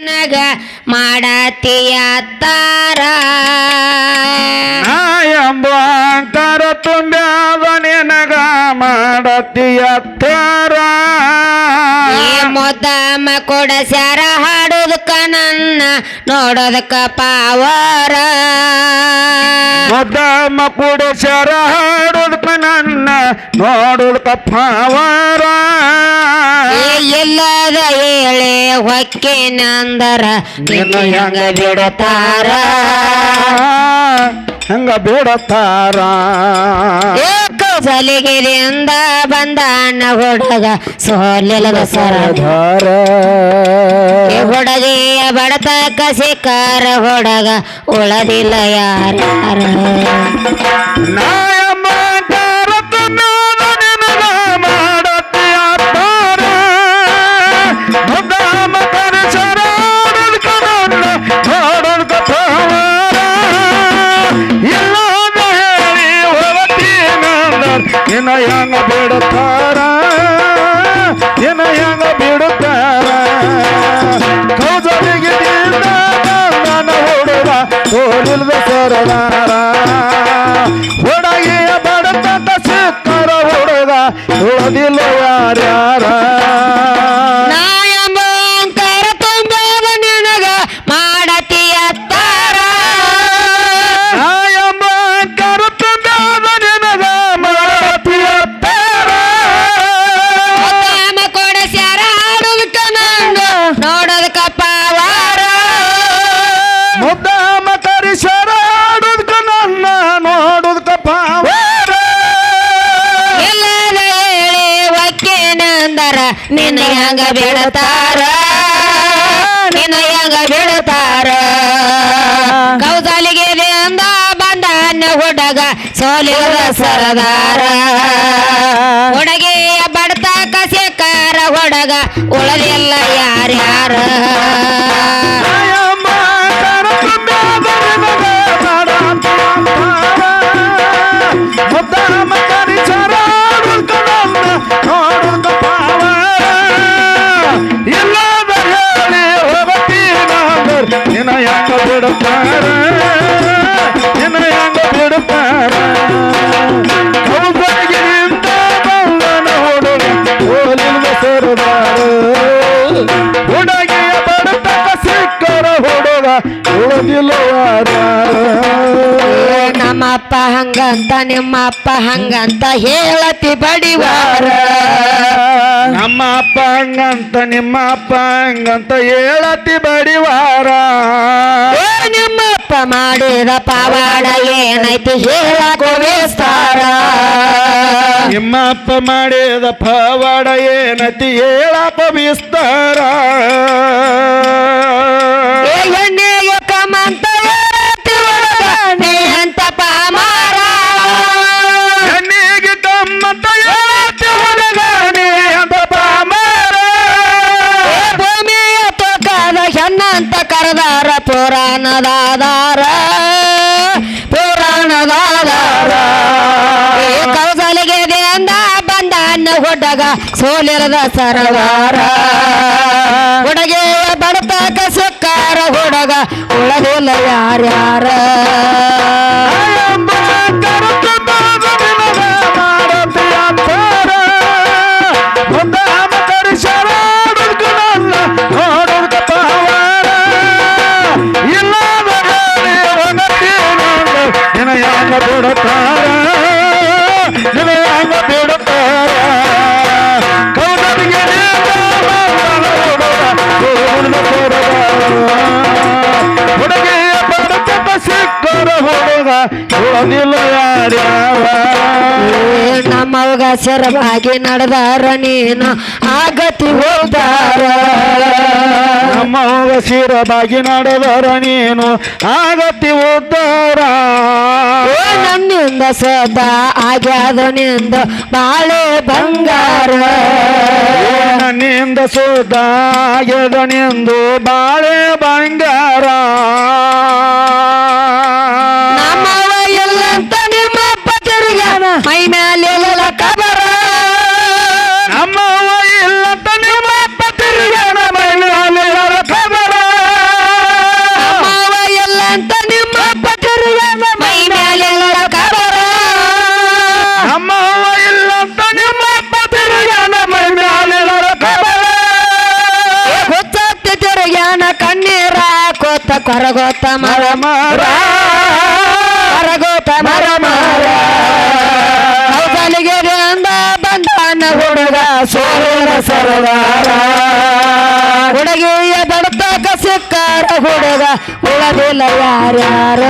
ನಗ ಮಾಡತಿಯ ತಾರ. ಎಂಬಂತರ ಎಂಬ ನಗ ಮಾಡತಿಯ ತಾರ. ಮಾಡತಿಯತ್ತಾರ ಕೊಡ ಸ್ಯಾರ ಹಾಡೋದಕ್ಕ ನನ್ನ ನೋಡೋದಕ್ಕ ಪಾವರ. ಮುದ್ದಮ್ಮ ಕೂಡ ಸ್ಯಾರ ಹಾಡೋದಕ್ಕ ನನ್ನ ನೋಡೋದಕ್ಕ ಪಾವರ. ಏ ಎಳೆ ಹೊಕ್ಕಿನಂದರ ನಿನ್ನ ಹೆಂಗ ಬಿಡತಾರ? ಹಂಗ ಬಿಡತಾರ? ಸಲಿಗೆದಿಂದ ಬಂದ ಅಣ್ಣ ಹುಡುಗ ಸೋಲಿಲ್ಲದ ಸರದಾರ. ಹುಡುಗಿಯ ಬಡತಕ್ಕ ಸಿಕ್ಕಾರ ಹೊಡಗ ಉಳದಿಲ್ಲ ಯಾರ? ನಿನ್ನ ಹೆಂಗ ಬಿಡುತ್ತಾರ ಬಿಡತಾರ ಕೌಸಲಿಗೆ ಬಂದ ಅನ್ನ ಹುಡುಗ ಸೋಲಿದ ಸರದಾರ. ಹುಡುಗಿಯ ಕಸೆಕಾರ ಸಿಕ್ಕಾರ ಹುಡುಗ ಯಾರು ಯಾರ್ಯಾರ. ನಮ್ಮಪ್ಪ ಹಂಗಂತ ನಿಮ್ಮಪ್ಪ ಹಂಗಂತ ಹೇಳತಿ ಬಡಿವಾರ. ನಮ್ಮಪ್ಪ ಹಂಗಂತ ನಿಮ್ಮಪ್ಪ ಹಂಗಂತ ಹೇಳತಿ ಬಡಿವಾರ. ನಿಮ್ಮಪ್ಪ ಮಾಡಿದ ಪವಾಡ ಏನೈತಿ ಹೇಳಕೋಸ್ತಾರ ನಿಮ್ಮ ಅಪ್ಪ ಮಾಡಿದ ಪವಾಡ ಏನತಿ ಹೇಳಪ್ಪ ವಿಸ್ತಾರ ಅನ್ನ ಸೋಲೆರದ ಸರದಾರ ಹುಡುಗಿ ಬಡತಕ ಸುಕ್ಕಾರ ಹುಡುಗ ಉಳದಿಲ್ಲ ಯಾರ್ಯಾರ? ಸೆರವಾಗಿ ನಡೆದಾರ ನೀನು ಆಗತಿ ಹೋದಾರ ಅಮ್ಮವ ಸಿರವಾಗಿ ಶಿರಬಾಗಿ ನಡೆದರ ನೀನು ಆಗತಿ ಹೋದಾರ ನನ್ನಿಂದ ಸದಾ ಆಗ್ಯಾದ ನಿಂದ ಬಾಳೆ ಬಂಗಾರ. ನನ್ನಿಂದ ಸುದ್ದಾಗ್ಯದ ನಿಂದು ಬಾಳೆ ಬಂಗಾರ. ಗೊತ್ತ ಕೊರಗೊತ್ತ ಮರ ಮರ. ಕರಗೋತ ಮರ ಮರ ಕೌಸಲಿಗೆ ಅಂದ ಬಂದಾನ ಹುಡುಗ ಸೋಲಿನ ಸರದಾರ. ಹುಡುಗಿಯ ಬಡತಕ ಸಿಕ್ಕಾರ ಹುಡುಗ ಉಳದಿಲ್ಲ ಯಾರ್ಯಾರ.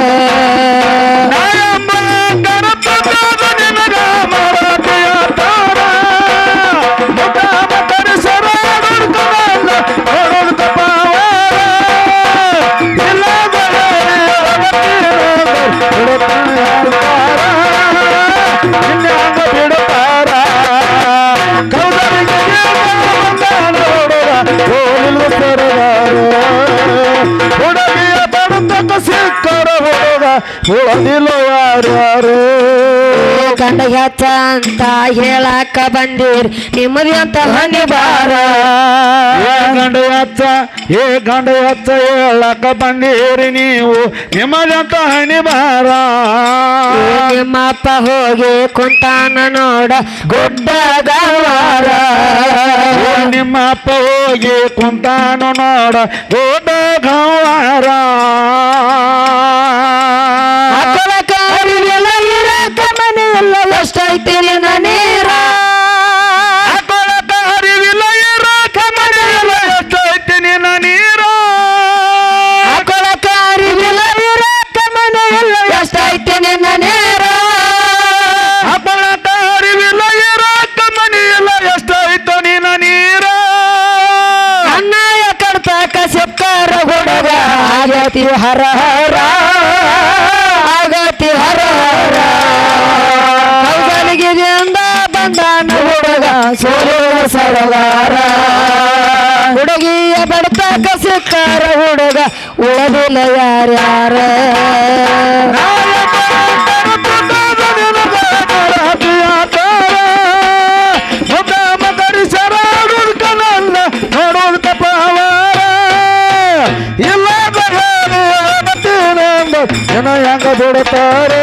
ಗಂಡ ಹೆಚ್ಚ ಅಂತ ಹೇಳಾಕ ಬಂದಿರ್. ನಿಮ್ಮದಿ ಅಂತ ಹನಿ ಬಾರ ಗಂಡ ಹಚ್ಚ ಏ ಗಂಡ ಹಚ್ಚ ಹೇಳಕ ಬಂದಿರಿ ನೀವು. ನಿಮ್ಮದಂತ ಹಣಿ ಬಾರ ನಿಮ್ಮಪ್ಪ ಹೋಗಿ ಕುಂತಾನ ನೋಡ ಗುಡ್ಡ ಗವಾರ ಏ ನಿಮ್ಮ ಹೋಗಿ ಕುಂತಾನ ನೋಡ ಗುಡ್ಡ ಗಂವಾರ ಎಷ್ಟೈತಿ ನಿನ್ನ ನೀರ. ಹರಿವಿಲ್ಲ ಎಷ್ಟೈತಿ ನಿನ್ನ ನೀರ. ಕಾರಿಗೆಲ್ಲ ಇರಾಕ ಮನೆಯಲ್ಲ ಎಷ್ಟೈತಿ ನಿನ್ನ ನೀರ. ಅಕೊಳಕ ಹರಿವಿಲ್ಲ ಇರಾಕ ಮನೆಯಲ್ಲ ಎಷ್ಟೈತ ನಿನ್ನ ನೀರ. ಅನ್ನಾಯ ಕಡ್ತಾಕ ಸಿಕ್ಕಾರ ಹುಡುಗ. ಆಗತಿ ಹರ ಬಡ್ತಾಕ ಸಿಕ್ಕಾರ ಹುಡುಗ ಉಳದಿಲ್ಲ ಯಾರ್ಯಾರ ಜನ ಹೆಂಗ ಬಿಡುತ್ತಾರೆ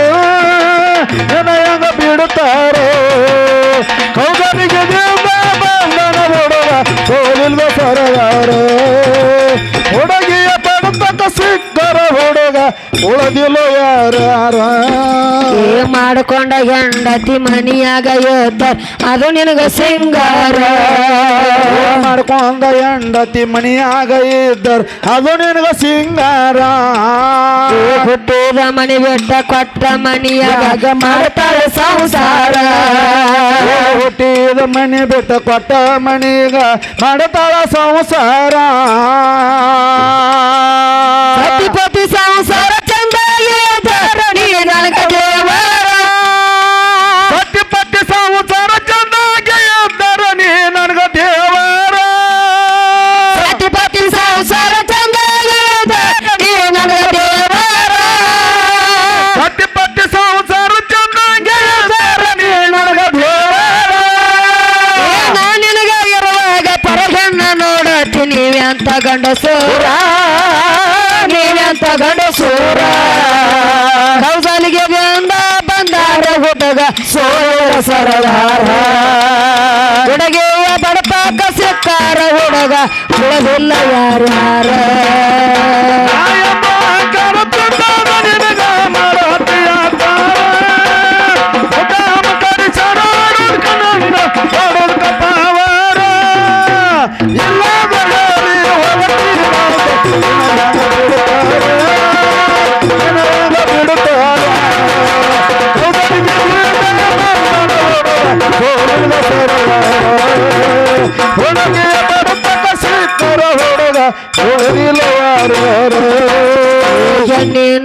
ಉಳದಿಲ್ಲ ಯಾರ ಏ ಮಾಡ್ಕೊಂಡ ಹೆಂಡತಿ ಮನಿಯಾಗ ಇರ್ತಾರ ಅದು ನಿನಗ ಸಿಂಗಾರ ಮಾಡ್ಕೊಂಡ ಹೆಂಡತಿ ಮನಿಯಾಗ ಇದ್ದರ್ ಅದು ನಿನಗ ಸಿಂಗಾರ ಏ ಹುಟ್ಟಿದ ಮನಿ ಬಿಟ್ಟ ಕೊಟ್ಟ ಮನಿಯಾಗ ಮಾಡ್ತಾಳೆ ಸಂಸಾರ ಏ ಹುಟ್ಟಿದ ಮನಿ ಬಿಟ್ಟು ಕೊಟ್ಟ ಮನಿಗ ಮಾಡತಾಳ ಸಂಸಾರ ಸತಿಪತಿ ಸಂಸಾರ ಕೌಸಲಿಗೆ ಬಂದ ಬಂದಾರ ಹುಡುಗ ಸೋಳ ಸರದಾರ. ಹುಡುಗಿಯ ಬಡಪಾಕ ಸಿಕ್ಕಾರ ಹುಡುಗ ಹುಡುಗಿಲ್ಲ ಯಾರ್ಯಾರ.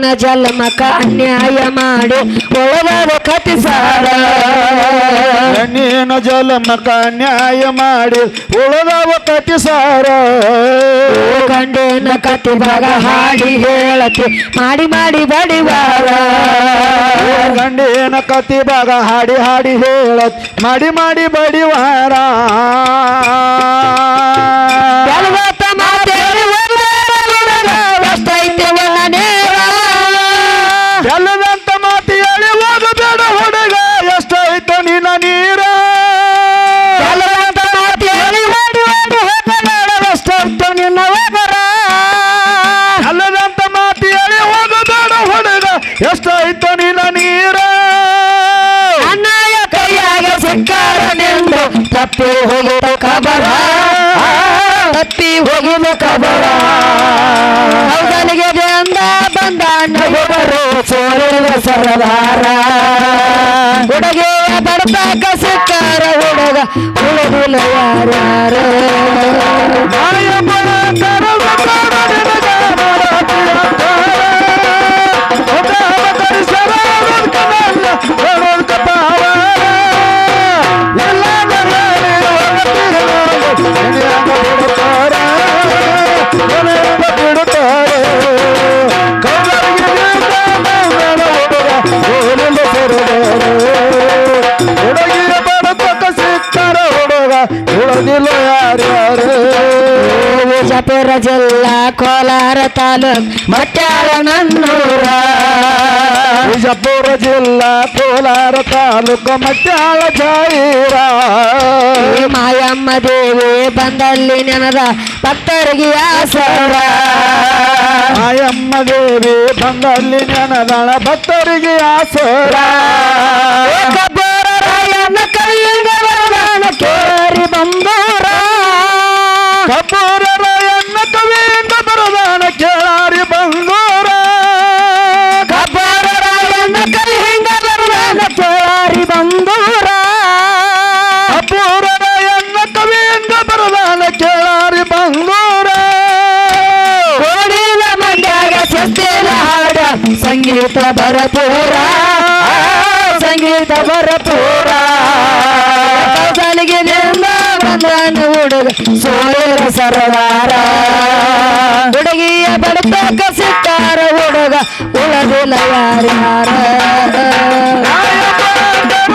ಹೆಣ್ಣಿನ ಜನ್ಮಕ ಅನ್ಯಾಯ ಮಾಡಿ ಒಳಗಾದ ಕತಿಸಾರ ಹೆಣ್ಣಿನ ಜಲಮಕ ನ್ಯಾಯ ಮಾಡಿ ಉಳದವ ಕಟಿಸಾರ ಗಂಡಿನ ಕತಿ ಭಾಗ ಹಾಡಿ ಹೇಳತಿ ಮಾಡಿ ಮಾಡಿ ಬಡಿವಾರ ಗಂಡಿನ ಕತಿ ಭಾಗ ಹಾಡಿ ಹಾಡಿ ಹೇಳತ್ ಮಾಡಿ ಮಾಡಿ ಬಡಿವಾರ ಅಹಂಕಾರ ನಿಂದ ತಪ್ಪಿ ಹೋಗುವ ಕಬಲ ತಪ್ಪಿ ಹೋಗುವ ಕಬಲ ಹೌದನಿಗೆ ಬಂದ ಬಂದ ನಗುವರು ಸೋರಿದ ಸರದಾರ. ಹುಡುಗಿಯ ಬಡತಕ ಸಿಕ್ಕಾರ ಹುಡುಗ ಹುಡುಗಲು ಯಾರ್ಯಾರ ವಿಜಯಪುರ ಜಿಲ್ಲಾ ಕೋಲಾರ ತಾಲೂಕ್ ಮಟ್ಯಾಳ ನನ್ನೂರ. ವಿಜಯಪುರ ಜಿಲ್ಲಾ ಕೋಲಾರ ತಾಲೂಕು ಮಟ್ಯಾಳ ಜಾಯಿರ ಮಾಯಮ್ಮ ದೇವಿ ಬಂದಲ್ಲಿ ನೆನದ ಭಕ್ತರಿಗೆ ಆಸರ. ಆಯಮ್ಮ ದೇವಿ ಬಂದಲ್ಲಿ ನೆನದಳ ಭಕ್ತರಿಗೆ ಆಸರ. ಸಂಗೀತ ಭರಪೂರ ಸಂಗೀತ ಭರಪೂರ ಸಾಲಿಗೆ ನಿಂದ ಬಂದನು ಹುಡುಗ ಸೋಲಿರ ಸರದಾರ ಹುಡುಗಿಯ ಬಡತಕ್ಕ ಸಿಕ್ಕಾರ ಹುಡುಗ ಉಳದಿಲ್ಲ ಯಾರ್ಯಾರ ಆಯಮ್ಮ